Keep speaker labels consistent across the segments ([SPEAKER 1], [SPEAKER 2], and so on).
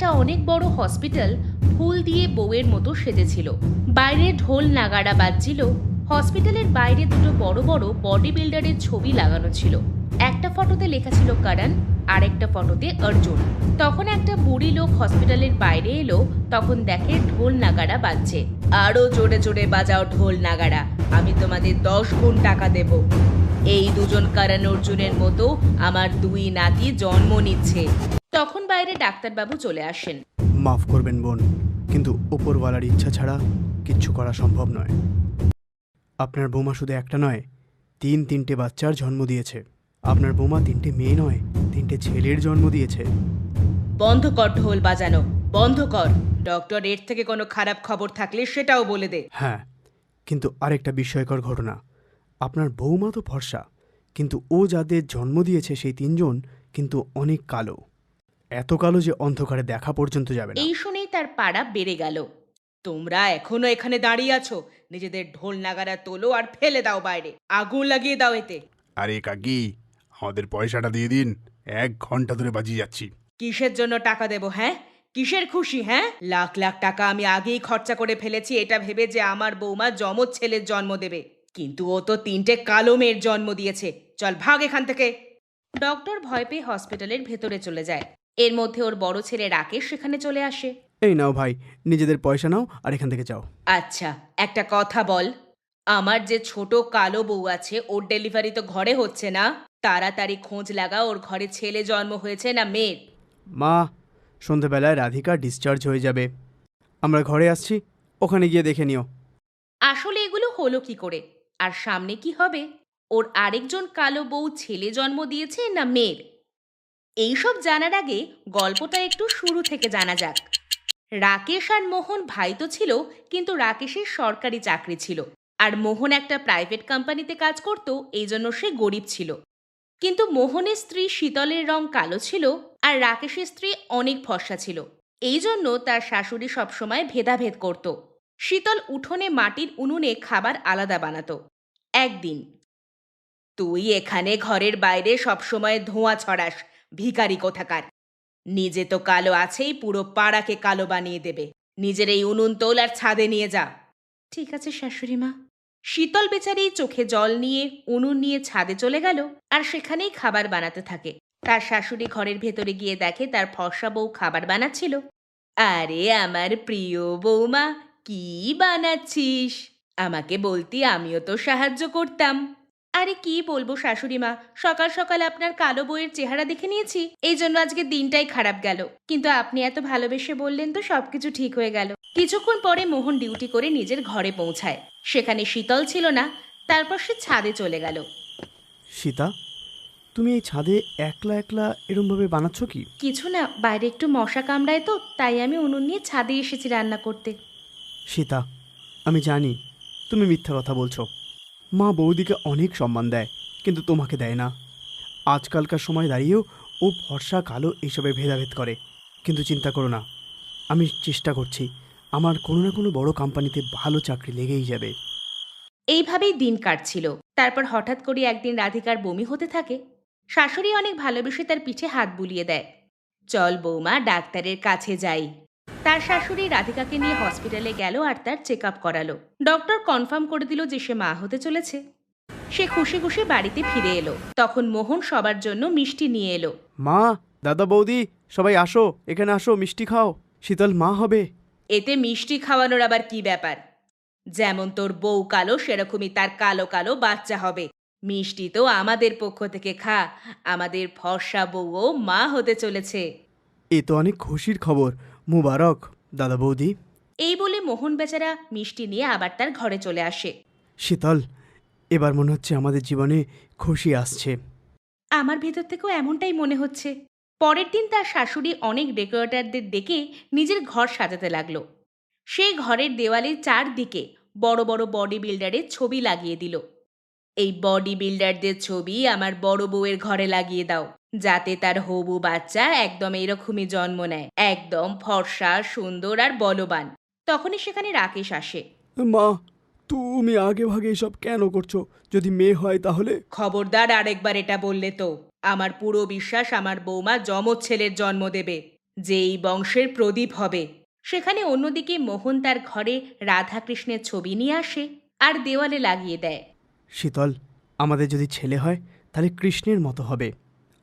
[SPEAKER 1] একটা অনেক বড় হসপিটাল ফুল দিয়ে বউয়ের মতো সেজেছিল। বাইরে ঢোল নাগাড়া বাজছিল। হসপিটালের বাইরে দুটো বড় বড় বডি বিল্ডারের ছবি লাগানো ছিল। একটা ফটোতে লেখা ছিল করণ আর একটা ফটোতে অর্জুন। তখন একটা বুড়ি লোক হসপিটালের বাইরে এলো, তখন দেখে ঢোল নাগাড়া বাজছে। আরও জোরে জোরে বাজাও ঢোল নাগাড়া, আমি তোমাদের দশ গুণ টাকা দেব। এই দুজন করণ অর্জুনের মতো আমার দুই নাতি জন্ম নিচ্ছে। তখন বাইরে ডাক্তারবাবু চলে আসেন।
[SPEAKER 2] মাফ করবেন বোন কিন্তু ওপরওয়ালার ইচ্ছা ছাড়া কিচ্ছু করা সম্ভব নয়। আপনার বৌমা শুধু একটা নয় তিন তিনটে বাচ্চার জন্ম দিয়েছে। আপনার বৌমা তিনটে মেয়ে নয় তিনটে ছেলের জন্ম দিয়েছে।
[SPEAKER 1] বন্ধ কর ঢোল বাজানো বন্ধ কর। ডক্টর এর থেকে কোনো খারাপ খবর থাকলে সেটাও বলে দে।
[SPEAKER 2] হ্যাঁ কিন্তু আরেকটা বিস্ময়কর ঘটনা। আপনার বৌমা তো ফর্সা কিন্তু ও যাদের জন্ম দিয়েছে সেই তিনজন কিন্তু অনেক কালো। এত কালো যে অন্ধকারে দেখা পর্যন্ত যাবে না।
[SPEAKER 1] এই শুনেই তার পাড়া বেড়ে গেল। তোমরা এখনও এখানে দাঁড়িয়ে আছো। নিজেদের ঢোল নাগারা তোলো আর ফেলে দাও বাইরে। আগুন লাগিয়ে দাও এতে।
[SPEAKER 3] আরে কাকি আমাদের পয়সাটা দিয়ে দিন। এক ঘণ্টা ধরে বাজিয়ে যাচ্ছি।
[SPEAKER 1] কিসের জন্য টাকা দেব হ্যাঁ? কিসের খুশি হ্যাঁ? লাখ লাখ টাকা আমি আগেই খরচা করে ফেলেছি এটা ভেবে যে আমার বৌমা যমজ ছেলের জন্ম দেবে। কিন্তু ও তো তিনটে কালো মেয়ের জন্ম দিয়েছে। চল ভাগ এখান থেকে। ডক্টর ভয় পেয়ে হসপিটালের ভেতরে চলে যায়। এর মধ্যে ওর বড় ছেলে রাকেশ সেখানে চলে আসে।
[SPEAKER 2] এই নাও ভাই নিজেদের পয়সা নাও আর এখান থেকে যাও।
[SPEAKER 1] আচ্ছা একটা কথা বল আমার যে ছোট কালো বউ আছে ওর ডেলিভারি তো ঘরে হচ্ছে না? তাড়াতাড়ি খোঁজ লাগা ওর ঘরে ছেলে জন্ম হয়েছে না মেয়ের
[SPEAKER 2] মা সন্ধেবেলায় রাধিকা ডিসচার্জ হয়ে যাবে। আমরা ঘরে আসছি ওখানে গিয়ে দেখে নিও।
[SPEAKER 1] আসলে এগুলো হলো কি করে? আর সামনে কি হবে? ওর আরেকজন কালো বউ ছেলে জন্ম দিয়েছে না মেয়ের? এইসব জানার আগে গল্পটা একটু শুরু থেকে জানা যাক। রাকেশ আর মোহন ভাই তো ছিল, কিন্তু রাকেশের সরকারি চাকরি ছিল। আর মোহন একটা প্রাইভেট কোম্পানিতে কাজ করত এই জন্য সে গরিব ছিল। কিন্তু মোহনের স্ত্রী শীতলের রং কালো ছিল, আর রাকেশের স্ত্রী অনেক ফর্সা ছিল। এই জন্য তার শাশুড়ি সবসময় ভেদাভেদ করত। শীতল উঠোনে মাটির উনুনে খাবার আলাদা বানাতো। একদিন, তুই এখানে ঘরের বাইরে সবসময় ধোঁয়া ছড়াস ভিখারি কোথাকার? নিজে তো কালো আছেই, পুরো পাড়াকে কালো বানিয়ে দেবে। নিজের এই উনুন তোল আর ছাদে নিয়ে যা। ঠিক আছে শাশুড়ি মা। শীতল বেচারি চোখে জল নিয়ে, উনুন নিয়ে ছাদে চলে গেল আর সেখানেই খাবার বানাতে থাকে। তার শাশুড়ি ঘরের ভেতরে গিয়ে দেখে তার ফর্সা বউ খাবার বানাচ্ছিল। আরে আমার প্রিয় বৌমা, কি বানাচ্ছিস? আমাকে বলতি আমিও তো সাহায্য করতাম। আরে কি বলব শাশুড়ি মা? সকাল সকাল আপনার কালো বইয়ের চেহারা দেখে নিয়েছি। এই জন্য আজকে দিনটাই খারাপ গেল। কিন্তু আপনি এত ভালোবেসে বললেন তো সবকিছু ঠিক হয়ে গেল। কিছুক্ষণ পরে মোহন ডিউটি করে নিজের ঘরে পৌঁছায়। সেখানে শীতল ছিল না তারপর সে ছাদে চলে গেল।
[SPEAKER 2] সীতা তুমি এই ছাদে একলা একলা এরমভাবে বানাচ্ছ কি?
[SPEAKER 1] কিছু না বাইরে একটু মশা কামড়ায় তো তাই আমি উনুন নিয়ে ছাদে এসেছি রান্না করতে।
[SPEAKER 2] সীতা আমি জানি তুমি মিথ্যা কথা বলছো। মা বৌদিকে অনেক সম্মান দেয়, কিন্তু তোমাকে দেয় না। আজকালকার সময় দাঁড়িয়েও ও ফর্সা কালো এইসবে ভেদাভেদ করে। কিন্তু চিন্তা করো না, আমি চেষ্টা করছি, আমার কোনো না কোনো বড় কোম্পানিতে ভালো চাকরি লেগেই যাবে।
[SPEAKER 1] এইভাবেই দিন কাটছিল। তারপর হঠাৎ করে একদিন রাধিকার বমি হতে থাকে। শাশুড়ি অনেক ভালোবেসে তার পিঠে হাত বুলিয়ে দেয়। চল বৌমা, ডাক্তারের কাছে যাই। তার শাশুড়ি রাধিকাকে নিয়ে হসপিটালে গেল আর তার চেক আপ করালো। ডক্টর কনফার্ম করে দিল যে সে মা হতে চলেছে। সে খুশি খুশি বাড়িতে ফিরে এলো। তখন মোহন সবার জন্য মিষ্টি নিয়ে এলো।
[SPEAKER 2] মা দাদা বৌদি সবাই আসো এখানে আসো মিষ্টি খাও। শীতল মা হবে।
[SPEAKER 1] এতে মিষ্টি খাওয়ানোর আবার কি ব্যাপার? যেমন তোর বউ কালো সেরকমই তার কালো কালো বাচ্চা হবে। মিষ্টি তো আমাদের পক্ষ থেকে খা। আমাদের ফর্সা বউও মা হতে চলেছে।
[SPEAKER 2] এ তো অনেক খুশির খবর। মুবারক দাদা বৌদি।
[SPEAKER 1] এই বলে মোহন বেচারা মিষ্টি নিয়ে আবার তার ঘরে চলে আসে।
[SPEAKER 2] শীতল এবার মনে হচ্ছে আমাদের জীবনে খুশি আসছে।
[SPEAKER 1] আমার ভেতর থেকেও এমনটাই মনে হচ্ছে। পরের দিন তার শাশুড়ি অনেক ডেকোরেটরদের ডেকে নিজের ঘর সাজাতে লাগল। সেই ঘরের দেওয়ালের চারদিকে বড় বড় বডি বিল্ডারের ছবি লাগিয়ে দিল। এই বডি বিল্ডারদের ছবি আমার বড় বউয়ের ঘরে লাগিয়ে দাও। যাতে তার হবু বাচ্চা একদম এরকমই জন্ম নেয়। একদম ফর্সা সুন্দর আর বলবান। তখনই সেখানে রাকেশ আসে।
[SPEAKER 2] মা তুমি আগে ভাগে এসব কেন করছ? যদি মেয়ে হয় তাহলে?
[SPEAKER 1] খবরদার আরেকবার এটা বললে তো। আমার পুরো বিশ্বাস আমার বৌমা যমজ ছেলের জন্ম দেবে। যে এই বংশের প্রদীপ হবে। সেখানে অন্যদিকে মোহন তার ঘরে রাধাকৃষ্ণের ছবি নিয়ে আসে আর দেওয়ালে লাগিয়ে দেয়।
[SPEAKER 2] শীতল আমাদের যদি ছেলে হয় তাহলে কৃষ্ণের মতো হবে।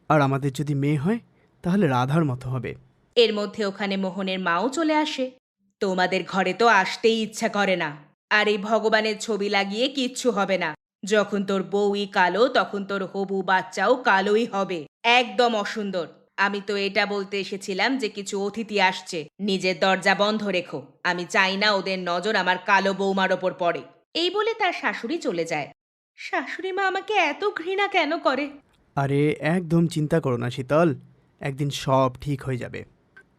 [SPEAKER 2] আর আমাদের যদি মেয়ে হয়, তাহলে রাধার মতো হবে।
[SPEAKER 1] এর মধ্যে ওখানে মোহনের মাও চলে আসে। তোমাদের ঘরে তো আসতেই ইচ্ছা করে না। আর এই ভগবানের ছবি লাগিয়ে কিচ্ছু হবে না। যখন তোর বউই কালো, তখন তোর হবু বাচ্চাও কালোই হবে। একদম অসুন্দর। আমি তো এটা বলতে এসেছিলাম যে কিছু অতিথি আসছে। নিজের দরজা বন্ধ রেখো। আমি চাই না ওদের নজর আমার কালো বৌমার ওপর পড়ে। এই বলে তার শাশুড়ি চলে যায়। শাশুড়ি মা আমাকে এত ঘৃণা কেন করে?
[SPEAKER 2] আরে একদম চিন্তা করো না, শীতল। একদিন সব ঠিক হয়ে যাবে।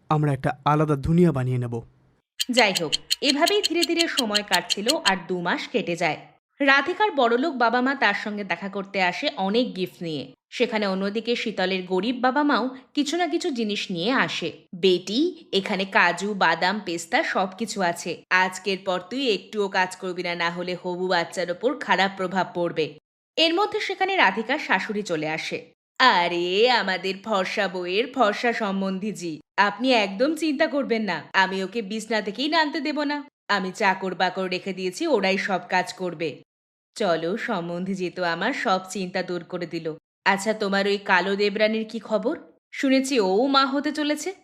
[SPEAKER 2] আমরা একটা আলাদা দুনিয়া বানিয়ে নেব।
[SPEAKER 1] যাই হোক এভাবেই ধীরে ধীরে সময় কাটছিল আর দু মাস কেটে যায়। রাধিকার বড়লোক বাবা মা তার সঙ্গে দেখা করতে আসে অনেক গিফট নিয়ে। সেখানে অন্যদিকে শীতলের গরিব বাবা মাও কিছু না কিছু জিনিস নিয়ে আসে। বেটি, এখানে কাজু, বাদাম, পেস্তা সব কিছু আছে। আজকের পর তুই একটুও কাজ করবি না না হলে হবু বাচ্চার ওপর খারাপ প্রভাব পড়বে। এর মধ্যে সেখানে রাধিকার শাশুড়ি চলে আসে। আরে, আমাদের ফর্সা বইয়ের ফর্সা সম্বন্ধী জি। আপনি একদম চিন্তা করবেন না, আমি ওকে বিছনা থেকেই নামতে দেব না। আমি চাকর বাকর রেখে দিয়েছি, ওরাই সব কাজ করবে। চলো সম্বন্ধীজি তো আমার সব চিন্তা দূর করে দিল। আচ্ছা তোমার ওই কালো দেবরানীর কি খবর? শুনেছি ও মা হতে চলেছে।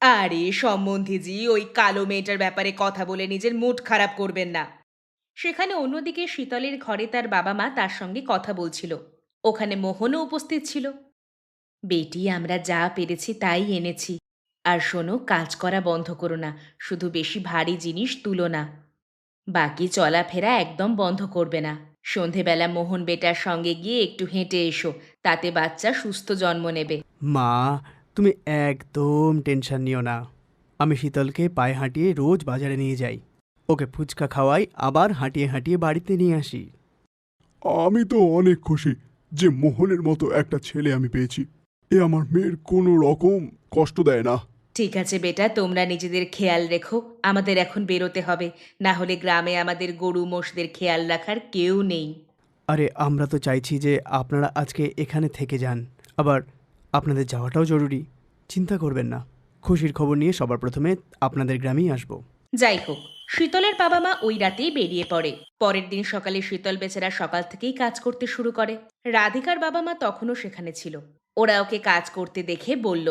[SPEAKER 1] আরে সম্বন্ধীজি ওই কালো মেয়েটার ব্যাপারে কথা বলে নিজের মুড খারাপ করবেন না। সেখানে অন্যদিকে শীতলের ঘরে তার বাবা মা তার সঙ্গে কথা বলছিল। ওখানে মোহনও উপস্থিত ছিল। বেটি, আমরা যা পেরেছি তাই এনেছি। আর শোনো, কাজ করা বন্ধ করো না। শুধু বেশি ভারী জিনিস তুলো না। বাকি চলাফেরা একদম বন্ধ করবে না। সন্ধেবেলা মোহন বেটার সঙ্গে গিয়ে একটু হেঁটে এসো। তাতে বাচ্চা সুস্থ জন্ম নেবে।
[SPEAKER 2] মা, তুমি একদম টেনশন নিও না। আমি শীতলকে পায়ে হাঁটিয়ে রোজ বাজারে নিয়ে যাই। ওকে ফুচকা খাওয়াই আবার হাঁটিয়ে হাঁটিয়ে বাড়িতে নিয়ে আসি।
[SPEAKER 3] আমি তো অনেক খুশি যে মোহনের মতো একটা ছেলে আমি পেয়েছি। এ আমার মেয়ের কোনো রকম কষ্ট দেয় না।
[SPEAKER 1] ঠিক আছে বেটা তোমরা নিজেদের খেয়াল রেখো আমাদের এখন বেরোতে হবে। না হলে গ্রামে আমাদের গরু মোষদের খেয়াল রাখার কেউ নেই।
[SPEAKER 2] আরে আমরা তো চাইছি যে আপনারা আজকে এখানে থেকে যান। আবার আপনাদের যাওয়াটাও জরুরি। চিন্তা করবেন না। খুশির খবর নিয়ে সবার প্রথমে আপনাদের গ্রামেই আসব।
[SPEAKER 1] যাই হোক। শীতলের বাবা মা ওই রাতেই বেরিয়ে পড়ে। পরের দিন সকালে শীতল বেচারা সকাল থেকেই কাজ করতে শুরু করে। রাধিকার বাবা মা তখনও সেখানে ছিল। ওরা ওকে কাজ করতে দেখে বলল,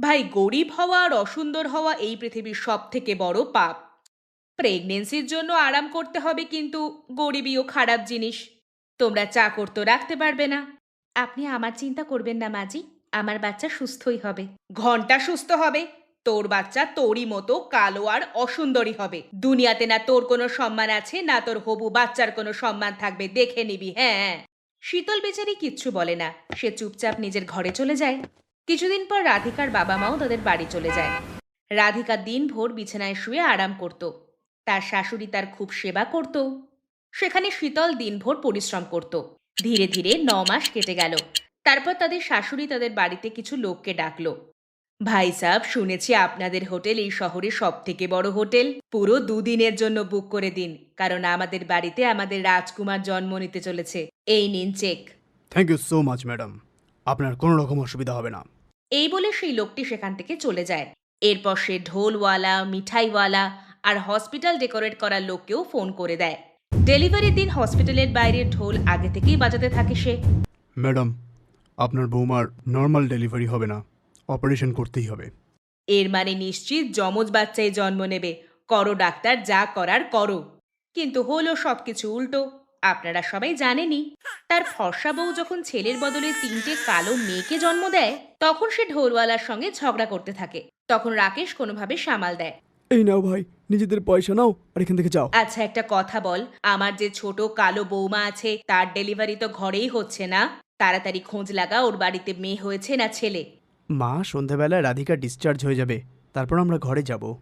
[SPEAKER 1] ভাই, গরিব হওয়া আর অসুন্দর হওয়া এই পৃথিবীর সব থেকে বড় পাপ। প্রেগনেন্সির জন্য আরাম করতে হবে কিন্তু গরিবীও খারাপ জিনিস। তোমরা চাকর তো রাখতে পারবে না। আপনি আমার চিন্তা করবেন না, মাজি। আমার বাচ্চা সুস্থই হবে। ঘণ্টা সুস্থ হবে। তোর বাচ্চা তোরই মতো কালো আর অসুন্দরী হবে। দুনিয়াতে না তোর কোনো সম্মান আছে, না তোর হবু বাচ্চার কোনো সম্মান থাকবে, দেখে নিবি হ্যাঁ। শীতল বেচারি কিচ্ছু বলে না, সে চুপচাপ নিজের ঘরে চলে যায়। কিছুদিন পর রাধিকার বাবা মাও তাদের বাড়ি চলে যায়। রাধিকা দিনভর বিছানায় শুয়ে আরাম করত। তার শাশুড়ি তার খুব সেবা করত। সেখানে শীতল দিনভর পরিশ্রম করত। ধীরে ধীরে ন মাস কেটে গেল। তারপর তাদের শাশুড়ি তাদের বাড়িতে কিছু লোককে ডাকলো। ভাই সাহেব শুনেছি আপনাদের হোটেল এই শহরে সব থেকে বড় হোটেল। পুরো দুদিনের জন্য বুক করে দিন কারণ আমাদের বাড়িতে আমাদের রাজকুমার জন্ম নিতে চলেছে। এই নিন check.
[SPEAKER 2] Thank you so much madam আপনার কোনো রকম অসুবিধা হবে না।
[SPEAKER 1] এই বলে সেই লোকটি সেখান থেকে চলে যায়। এরপর সে ঢোলওয়ালা মিঠাইওয়ালা আর হসপিটাল ডেকোরেট করার লোককেও ফোন করে দেয়। ডেলিভারির দিন হসপিটালের বাইরে ঢোল আগে থেকেই বাজাতে থাকে সে।
[SPEAKER 3] ম্যাডাম আপনার বৌমার নর্মাল ডেলিভারি হবে না। অপারেশন করতেই হবে।
[SPEAKER 1] এর মানে নিশ্চিত যমজ বাচ্চাই জন্ম নেবে। করো ডাক্তার যা করার করো। কিন্তু হলো সবকিছু উল্টো। আপনারা সবাই জানেনই তার ফর্সা বউ যখন ছেলের বদলে তিনটে কালো মেয়েকে জন্ম দেয় তখন সে ঢোলওয়ালার সঙ্গে ঝগড়া করতে থাকে। তখন রাকেশ কোনোভাবে সামাল দেয়।
[SPEAKER 2] এই নাও ভাই নিজেদের পয়সা নাও আর এখান থেকে যাও।
[SPEAKER 1] আচ্ছা একটা কথা বল। আমার যে ছোট কালো বৌমা আছে তার ডেলিভারি তো ঘরেই হচ্ছে না। তাড়াতাড়ি খোঁজ লাগা ওর বাড়িতে মেয়ে হয়েছে না ছেলে।
[SPEAKER 2] মা সন্ধেবেলায় রাধিকা ডিসচার্জ হয়ে যাবে। তারপর আমরা ঘরে যাব।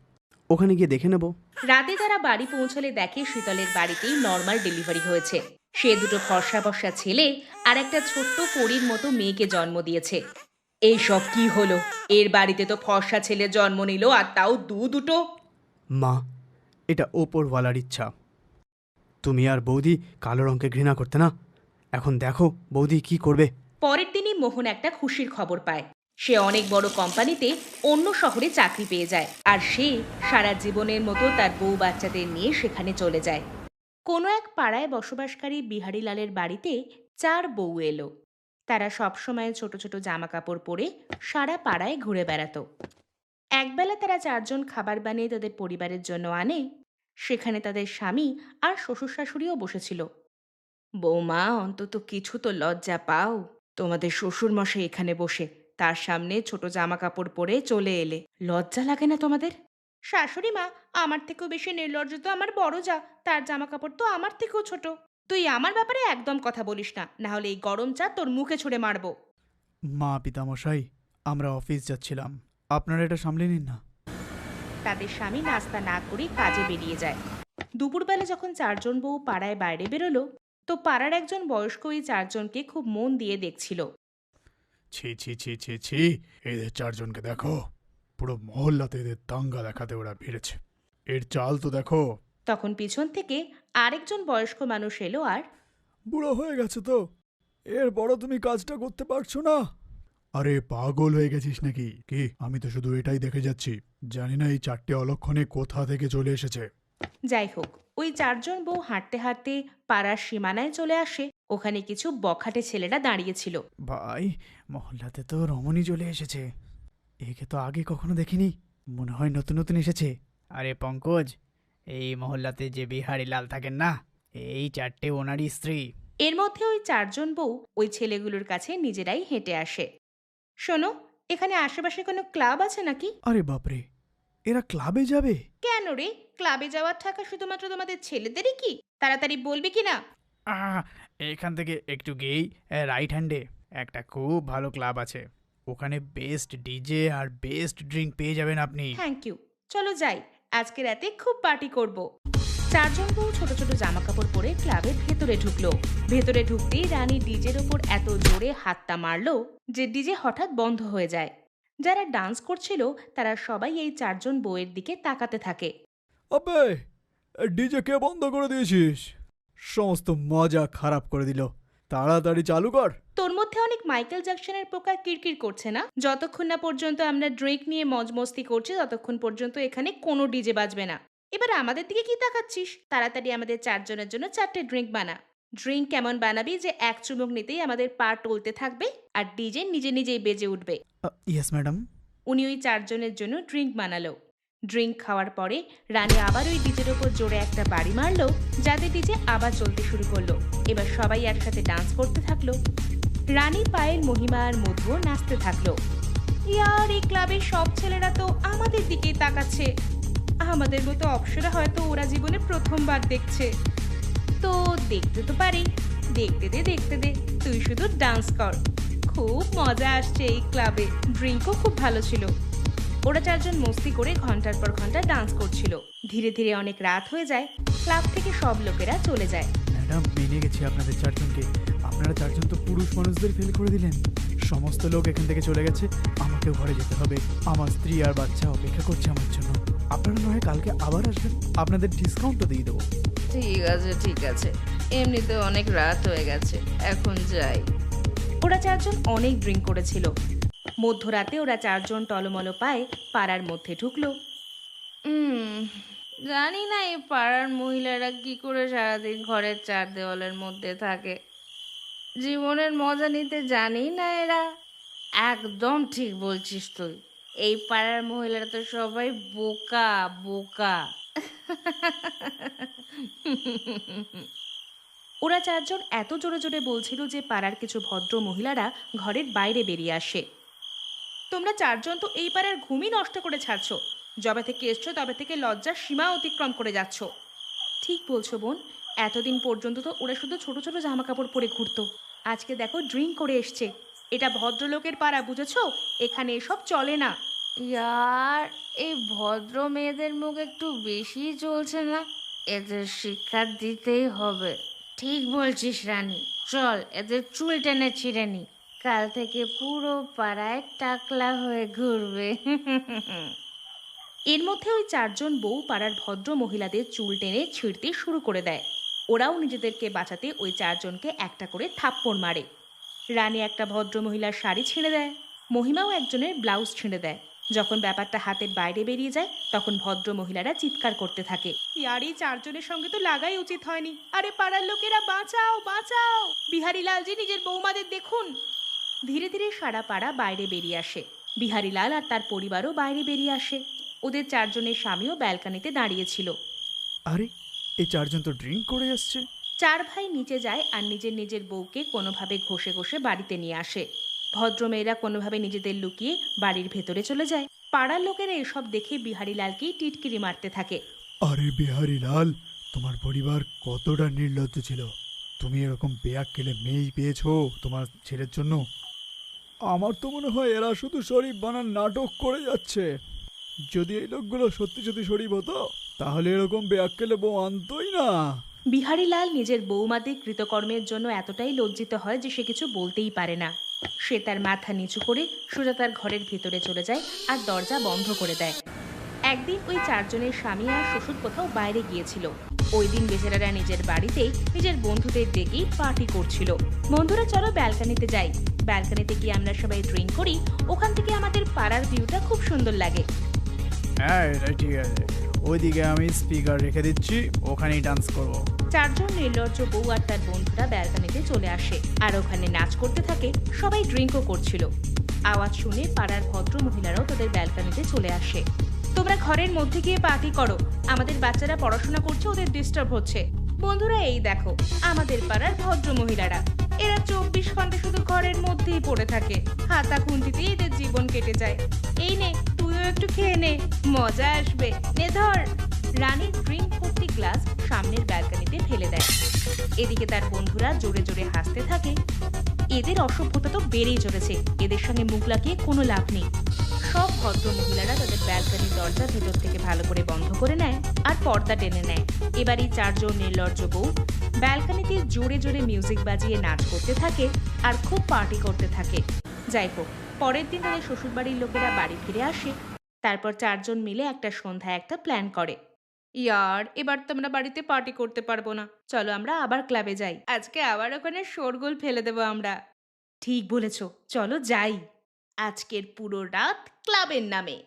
[SPEAKER 2] ওখানে গিয়ে দেখে নেব।
[SPEAKER 1] রাতে তারা বাড়ি পৌঁছলে দেখে শীতলের বাড়িতেই নর্মাল ডেলিভারি হয়েছে। সে দুটো ফর্সা ফর্সা ছেলে আর একটা ছোট্ট পরীর মতো মেয়েকে জন্ম দিয়েছে। এইসব কি হলো? এর বাড়িতে তো ফর্সা ছেলে জন্ম নিল আর তাও দু দুটো।
[SPEAKER 2] মা এটা ওপরওয়ালার ইচ্ছা। তুমি আর বৌদি কালো রঙকে ঘৃণা করতে না? এখন দেখো বৌদি কি করবে।
[SPEAKER 1] পরের দিনই মোহন একটা খুশির খবর পায়। সে অনেক বড় কোম্পানিতে অন্য শহরে চাকরি পেয়ে যায় আর সে সারা জীবনের মতো তার বউ বাচ্চাদের নিয়ে সেখানে চলে যায়। কোনো এক পাড়ায় বসবাসকারী বিহারীলালের বাড়িতে চার বউ এলো। তারা সবসময় ছোট ছোট জামা কাপড় পরে সারা পাড়ায় ঘুরে বেড়াতো। একবেলা তারা চারজন খাবার বানিয়ে তাদের পরিবারের জন্য আনে, সেখানে তাদের স্বামী আর শ্বশুর শাশুড়িও বসেছিল। বৌমা, অন্তত কিছু তো লজ্জা পাও, তোমাদের শ্বশুর মশাই এখানে বসে। তার সামনে ছোট জামা কাপড় পরে চলে এলে। লজ্জা লাগে না তোমাদের? শাশুড়ি মা আমার থেকেও বেশি নির্লজ্জ তো আমার বড় যা তার জামা কাপড় তো আমার থেকেও ছোট। তুই আমার ব্যাপারে একদম কথা বলিস না না হলে এই গরম চা তোর মুখে ছুঁড়ে মারবো।
[SPEAKER 2] মা পিতামশাই আমরা অফিস যাচ্ছিলাম। আপনারা এটা সামলে নিন না।
[SPEAKER 1] তাদের স্বামী নাস্তা না করে কাজে বেরিয়ে যায়। দুপুরবেলা যখন চারজন বউ পাড়ায় বাইরে বেরোলো তো পাড়ার একজন বয়স্ক ওই চারজনকে খুব মন দিয়ে দেখছিল।
[SPEAKER 3] ছি ছি ছি ছি ছি এদের চারজনকে দেখো। পুরো মহল্লাতে এদের দাঙ্গা দেখাতে ওরা ভিড়েছে। এর চাল তো দেখো।
[SPEAKER 1] তখন পিছন থেকে আরেকজন বয়স্ক মানুষ এলো আর
[SPEAKER 3] বুড়ো হয়ে গেছে তো। এর বড় তুমি কাজটা করতে পারছ না। আরে পাগল হয়ে গেছিস নাকি? কি? আমি তো শুধু এটাই দেখে যাচ্ছি। জানি না এই চারটে অলক্ষণে কোথা থেকে চলে এসেছে।
[SPEAKER 1] যাই হোক ওই চারজন বউ হাঁটতে হাঁটতে পাড়ার সীমানায় চলে আসে। ওখানে কিছু বখাটে ছেলেরা দাঁড়িয়েছিল।
[SPEAKER 2] ভাই মহল্লাতে তো রমণী চলে এসেছে। একে তো আগে কখনো দেখিনি মনে হয় নতুন নতুন এসেছে। আরে পঙ্কজ এই মহল্লাতে যে বিহারি লাল থাকেন না এই চারটে ওনারই স্ত্রী।
[SPEAKER 1] এর মধ্যে ওই চারজন বউ ওই ছেলেগুলোর কাছে নিজেরাই হেঁটে আসে। শোনো এখানে আশেপাশে কোনো ক্লাব আছে নাকি?
[SPEAKER 2] আরে বাপরে এরা ক্লাবে যাবে?
[SPEAKER 1] কেন রে? ক্লাবে যাওয়ার টাকা শুধুমাত্র তোমাদের ছেলেদেরই কি? তাড়াতাড়ি বলবি কি না?
[SPEAKER 2] এখান থেকে একটু গেই রাইট হ্যান্ডে একটা খুব ভালো ক্লাব আছে। ওখানে বেস্ট ডিজে আর বেস্ট ড্রিঙ্ক পেয়ে যাবেন আপনি।
[SPEAKER 1] থ্যাংক ইউ চলো যাই আজকে রাতে খুব পার্টি করব। চারজন বউ ছোট ছোট জামা কাপড় পরে ক্লাবের ভেতরে ঢুকলো। ভেতরে ঢুকতেই রানী ডিজের ওপর এত জোরে হাতটা মারলো যে ডিজে হঠাৎ বন্ধ হয়ে যায়। যারা ডান্স করছিল তারা সবাই এই চারজন বউয়ের দিকে তাকাতে থাকে।
[SPEAKER 2] আবে ডিজে কে বন্ধ করে দিয়েছিস? সমস্ত মজা খারাপ করে দিল। তাড়াতাড়ি চালু কর।
[SPEAKER 1] তোর মধ্যে অনেক মাইকেল জ্যাকসনের প্রকার কিরকির করছে না? যতক্ষণ না পর্যন্ত আমরা ড্রিঙ্ক নিয়ে মজমস্তি করছি ততক্ষণ পর্যন্ত এখানে কোনো ডিজে বাজবে না। এবার আমাদের দিকে কি তাকাচ্ছিস? তাড়াতাড়ি আমাদের চারজনের জন্য চারটে ড্রিঙ্ক বানা। ড্রিঙ্ক কেমন বানাবি যে এক চুমুক নিতেই আমাদের পা টলতে থাকবে আর ডিজে নিজে নিজেই বেজে উঠবে।
[SPEAKER 2] ইয়েস ম্যাডাম
[SPEAKER 1] উনি ওই চারজনের জন্য ড্রিঙ্ক বানালো। ড্রিঙ্ক খাওয়ার পরে রানী আবার ওই ডিজের ওপর জোরে একটা বাড়ি মারলো যাতে ডিজে আবার চলতে শুরু করল। এবার সবাই একসাথে ডান্স করতে থাকল। রানী পায়েল মহিমা আর মধুও নাচতে থাকল। ইয়ার, এই ক্লাবের সব ছেলেরা তো আমাদের দিকেই তাকাচ্ছে। আমাদের মতো অপসরা হয়তো ওরা জীবনে প্রথমবার দেখছে। তো দেখতে তো পারি। দেখতে দে দেখতে দে, তুই শুধু ডান্স কর। খুব মজা আসছে এই ক্লাবে। ড্রিঙ্কও খুব ভালো ছিল। ওরা চারজন মস্তি করে ঘণ্টার পর ঘণ্টা ডান্স করছিল। ধীরে ধীরে অনেক রাত হয়ে যায় ক্লাব থেকে সব লোকেরা চলে যায়।
[SPEAKER 2] ম্যাডাম মেনে গেছি আপনাদের চারজনকে। আপনারা চারজন তো পুরুষ মানুষদের ফেল করে দিলেন। সমস্ত লোক এখান থেকে চলে গেছে। আমাকেও ঘরে যেতে হবে। আমার স্ত্রী আর বাচ্চা অপেক্ষা করছে আমার জন্য। আপনারা নয় কালকে আবার আসবেন? আপনাদের ডিসকাউন্টও দিয়ে দেবো।
[SPEAKER 1] ঠিক আছে ঠিক আছে। এমনিতে অনেক রাত হয়ে গেছে। এখন যাই। ওরা চারজন অনেক ড্রিঙ্ক করেছিল। মধ্যরাতে ওরা চারজন টলমলো পায়ে পাড়ার মধ্যে ঢুকলো। জানি না এই পাড়ার মহিলারা কি করে সারাদিন ঘরের চার দেওয়ালের মধ্যে থাকে। জীবনের মজা নিতে জানি না এরা। একদম ঠিক বলছিস তুই। এই পাড়ার মহিলারা তো সবাই বোকা বোকা। ওরা চারজন এত জোরে জোরে বলছিল যে পাড়ার কিছু ভদ্র মহিলারা ঘরের বাইরে বেরিয়ে আসে। তোমরা চারজন তো এই পাড়ার ঘুমই নষ্ট করে ছাড়ছো। যবে থেকে এসছো তবে থেকে লজ্জার সীমা অতিক্রম করে যাচ্ছ। ঠিক বলছো বোন, এতদিন পর্যন্ত তো ওরা শুধু ছোট ছোট জামা কাপড় পরে ঘুরতো। আজকে দেখো ড্রিঙ্ক করে এসছে। এটা ভদ্রলোকের পাড়া, বুঝেছ? এখানে এসব চলে না। ইয়ার, এই ভদ্র মেয়েদের মুখ একটু বেশি চলছে না? এদের শিক্ষা দিতেই হবে। ঠিক বলছিস রানী। চল, এদের চুল টেনে ছিঁড়ে নি। কাল থেকে পুরো পাড়ায় টাকলা হয়ে ঘুরবে। এর মধ্যে ওই চারজন বউ পাড়ার ভদ্র মহিলাদের চুল টেনে ছিঁড়তে শুরু করে দেয়। ওরাও নিজেদেরকে বাঁচাতে ওই চারজনকে একটা করে থাপ্পড় মারে। রানী একটা ভদ্র মহিলার শাড়ি ছিঁড়ে দেয়, মহিমাও একজনের ব্লাউজ ছিঁড়ে দেয়। যখন ব্যাপারটা হাতের বাইরে বেরিয়ে যায়, তখন ভদ্র মহিলারা চিৎকার করতে থাকে। আর এই চারজনের সঙ্গে তো লাগাই উচিত হয়নি। আরে পাড়ার লোকেরা বাঁচাও বাঁচাও! বিহারি লালজি নিজের বৌমাদের দেখুন। ধীরে ধীরে সারা পাড়া বাইরে বেরিয়ে আসে। বিহারি লাল আর তার পরিবারও বাইরে বেরিয়ে আসে। ওদের চারজনের স্বামীও ব্যালকানিতে দাঁড়িয়েছিল
[SPEAKER 2] আরে এই চারজন তো ড্রিঙ্ক করে এসছে
[SPEAKER 1] চার ভাই নিচে যায় আর নিজের নিজের বউকে কোনোভাবে ঘষে ঘষে বাড়িতে নিয়ে আসে। ভদ্রমেয়েরা কোনোভাবে নিজেদের লুকিয়ে বাড়ির ভেতরে চলে যায়। পাড়ার লোকেরা এসব দেখে বিহারীলালকেই টিটকিরি মারতে থাকে।
[SPEAKER 3] আরে বিহারি লাল তোমার পরিবার কতটা নির্লজ্জ ছিল। তুমি এরকম বেয়াক কেলে মেয়েই পেয়েছ তোমার ছেলের জন্য। আমার তো মনে হয় এরা শুধু শরীফ বানার নাটক করে যাচ্ছে। যদি এই লোকগুলো সত্যি সত্যি শরীফ হতো, তাহলে এরকম বেয়াক কেলে বউ আনতোই না।
[SPEAKER 1] বিহারীলাল নিজের বৌমাদের কৃতকর্মের জন্য এতটাই লজ্জিত হয় যে সে কিছু বলতেই পারে না। সে তার মাথা নিচু করে সোজা তার ঘরের ভিতরে চলে যায় আর দরজা বন্ধ করে দেয়। একদিন ওই চারজনের স্বামী আর শ্বশুর কোথাও বাইরে গিয়েছিল। ওই দিন বেচারারা নিজের বাড়িতেই নিজের বন্ধুদের ডেকেই পার্টি করছিল। বন্ধুরা চলো ব্যালকানিতে যাই। ব্যালকানিতে গিয়ে আমরা সবাই ড্রিঙ্ক করি ওখান থেকে আমাদের পাড়ার ভিউটা খুব সুন্দর লাগে।
[SPEAKER 2] হ্যাঁ এটা ঠিক আছে। ওইদিকে আমি স্পিকার রেখে দিচ্ছি ওখানেই ডান্স করব।
[SPEAKER 1] চারজন নির্লজ্জ বউ আর তার বন্ধুরা ব্যালকানিতে চলে আসে আর ওখানে নাচ করতে থাকে সবাই ড্রিঙ্কও করছিল। আওয়াজ শুনে পাড়ার ভদ্র মহিলারাও তাদের ব্যালকানিতে চলে আসে। তোমরা ঘরের মধ্যে গিয়ে পার্টি করো আমাদের বাচ্চারা পড়াশোনা করছে ওদের ডিস্টার্ব হচ্ছে। বন্ধুরা এই দেখো আমাদের পাড়ার ভদ্র মহিলারা এরা চব্বিশ ঘণ্টা শুধু ঘরের মধ্যেই পড়ে থাকে। হাতা খুন্তিতে এদের জীবন কেটে যায়। এই নে, তুইও একটু খেয়ে নে, মজা আসবে। নে ধর। রানীর ড্রিঙ্ক ভর্তি গ্লাস সামনের ব্যালকানিতে ফেলে দেয়। এদিকে তার বন্ধুরা জোরে জোরে হাসতে থাকে। এদের অসভ্যতা তো বেড়েই চলেছে। এদের সঙ্গে মুখ লাগিয়ে কোনো লাভ নেই। সব ভদ্র মহিলারা তাদের ব্যালকনির দরজা ভেতর থেকে ভালো করে বন্ধ করে নেয় আর পর্দা টেনে নেয়। এবার এই চারজন নির্লজ্জ বউ ব্যালকনিতে জোরে জোরে মিউজিক বাজিয়ে নাচ করতে থাকে আর খুব পার্টি করতে থাকে। যাই হোক, পরের দিন তাদের শ্বশুরবাড়ির লোকেরা বাড়ি ফিরে আসে। তারপর চারজন মিলে একটা সন্ধ্যায় একটা প্ল্যান করে। ইয়ার, এবার তো আমরা বাড়িতে পার্টি করতে পারব না। চলো আমরা আবার ক্লাবে যাই। আজকে আবার ওখানে শোরগোল ফেলে দেবো আমরা। ঠিক বলেছ। চলো যাই। আজকের পুরো রাত ক্লাবের নামে।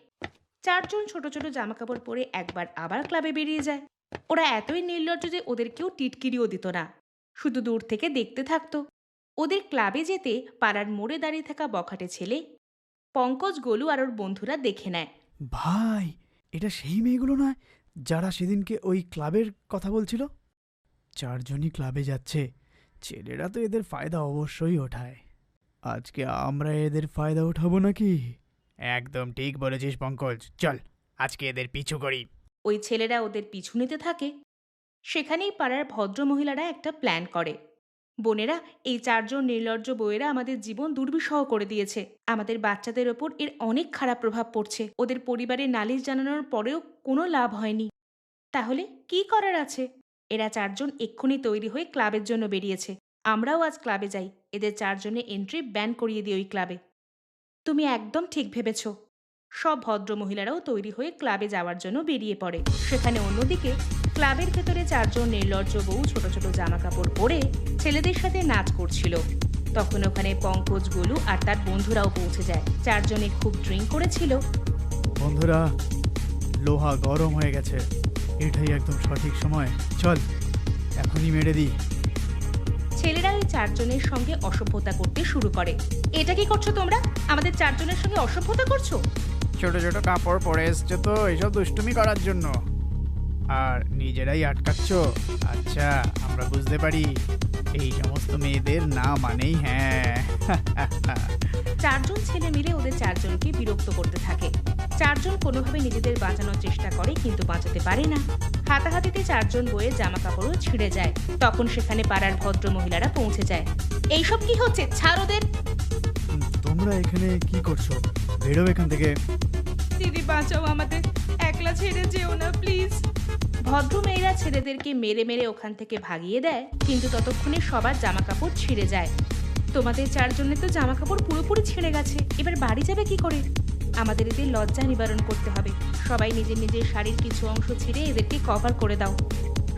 [SPEAKER 1] চারজন ছোট ছোট জামাকাপড় পরে একবার আবার ক্লাবে বেরিয়ে যায়। ওরা এতই নির্লজ্জ যে ওদের কেউ টিটকিরিও দিত না। শুধু দূর থেকে দেখতে থাকতো। ওদের ক্লাবে যেতে পাড়ার মোড়ে দাঁড়িয়ে থাকা বখাটে ছেলে পঙ্কজ গোলু আর ওর বন্ধুরা দেখে নেয়।
[SPEAKER 2] ভাই, এটা সেই মেয়েগুলো নয় যারা সেদিনকে ওই ক্লাবের কথা বলছিল? চারজনই ক্লাবে যাচ্ছে। ছেলেরা তো এদের ফায়দা অবশ্যই ওঠায়। আজকে আমরা এদের ফায়দা উঠাবো নাকি? একদম ঠিক বলেছিস পঙ্কজ। চল আজকে এদের পিছু করি।
[SPEAKER 1] ওই ছেলেরা ওদের পিছু নিতে থাকে। সেখানেই পাড়ার ভদ্র মহিলারা একটা প্ল্যান করে। বোনেরা এই চারজন নির্লজ্জ বউয়েরা আমাদের জীবন দুর্বিষহ করে দিয়েছে। আমাদের বাচ্চাদের ওপর এর অনেক খারাপ প্রভাব পড়ছে। ওদের পরিবারে নালিশ জানানোর পরেও কোনো লাভ হয়নি। তাহলে কি করার আছে? এরা চারজন এক্ষুনি তৈরি হয়ে ক্লাবের জন্য বেরিয়েছে। আমরাও আজ ক্লাবে যাই। এদের চারজনে এন্ট্রি ব্যান করিয়ে দিই ওই ক্লাবে। তুমি একদম ঠিক ভেবেছ। সব ভদ্র মহিলারাও তৈরি হয়ে ক্লাবে যাওয়ার জন্য বেরিয়ে পড়ে। সেখানে অন্যদিকে ক্লাবের ভেতরে চারজন নির্লজ্জ বউ ছোট ছোট জামা কাপড় পরে ছেলেদের সাথে নাচ করছিল। তখন ওখানে পঙ্কজ, গোলু আর তার বন্ধুরাও পৌঁছে যায়। চারজনে খুব ড্রিঙ্ক করেছিল।
[SPEAKER 2] বন্ধুরা, লোহা গরম হয়ে গেছে। এটাই একদম সঠিক সময়। চল, এখনই মেরে দিই।
[SPEAKER 1] চারজনের সঙ্গে অসভ্যতা করতে শুরু করে। এটা কি করছ তোমরা? আমাদের চারজনের সঙ্গে অসভ্যতা করছ?
[SPEAKER 2] ছোট ছোট কাপড় পরে এসছে তো এইসব দুষ্টুমি করার জন্য। আর নিজেরাই আটকাচ্ছ? আচ্ছা আমরা বুঝতে পারি। এই সমস্ত মেয়েদের না মানেই হ্যাঁ।
[SPEAKER 1] চারজন ছেলে মিলে ওদের চারজনকে বিরক্ত করতে থাকে। চারজন কোনোভাবে নিজেদের বাঁচানোর চেষ্টা করে কিন্তু বাঁচাতে পারে না। হাতাহাতিতে চারজন বইয়ের জামা কাপড়ও ছিঁড়ে যায়। তখন সেখানে পাড়ার ভদ্র মহিলারা পৌঁছে যায়। এইসব কি হচ্ছে? ছাড় ওদের।
[SPEAKER 2] তোমরা এখানে কি করছ? বেরো এখান থেকে।
[SPEAKER 1] দিদি বাঁচাও আমাদের। একলা ছেড়ে যেও না প্লিজ। ভদ্র মেয়েরা ছেলেদেরকে মেরে মেরে ওখান থেকে ভাগিয়ে দেয় কিন্তু ততক্ষণে সবার জামা কাপড় ছিঁড়ে যায়। তোমাদের চারজনের তো জামা কাপড় পুরোপুরি ছিঁড়ে গেছে। এবার বাড়ি যাবে কি করে? আমাদের এদের লজ্জা নিবারণ করতে হবে। সবাই নিজের নিজের শাড়ির কিছু অংশ ছিঁড়ে এদেরকে কভার করে দাও।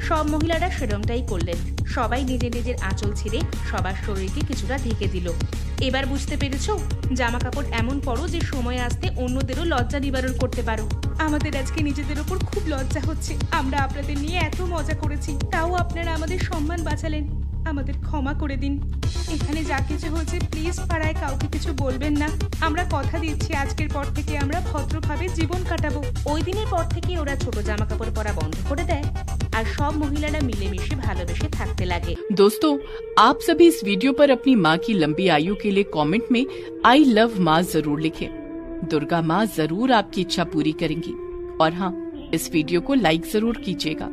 [SPEAKER 1] সব মহিলারা সেরমটাই করলেন। সবাই নিজের নিজের আঁচল ছিঁড়ে সবার শরীরকে কিছুটা ঢেকে দিল। এবার বুঝতে পেরেছ জামা কাপড় এমন পরো যে সময় আসতে অন্যদেরও লজ্জা নিবারণ করতে পারো। আমাদের আজকে নিজেদের ওপর খুব লজ্জা হচ্ছে। আমরা আপনাদের নিয়ে এত মজা করেছি। তাও আপনারা আমাদের সম্মান বাঁচালেন। আমাদের ক্ষমা করে দিন এখানে যা কিছু হয়েছে প্লিজ পাড়ায় কাউকে কিছু বলবেন না আমরা কথা দিচ্ছি আজকের পর থেকে আমরা ভদ্রভাবে জীবন কাটাবো ওই দিনের পর থেকে ওরা ছোট জামা কাপড় পরা বন্ধ করে দেয় আর সব মহিলারা মিলেমিশে ভালোবেসে থাকতে লাগে
[SPEAKER 4] दोस्तों आप सभी इस वीडियो पर अपनी माँ की लंबी आयु के लिए कमेंट में आई लव माँ जरूर लिखें दुर्गा माँ जरूर आपकी इच्छा पूरी करेंगी और हाँ इस वीडियो को लाइक जरूर कीजिएगा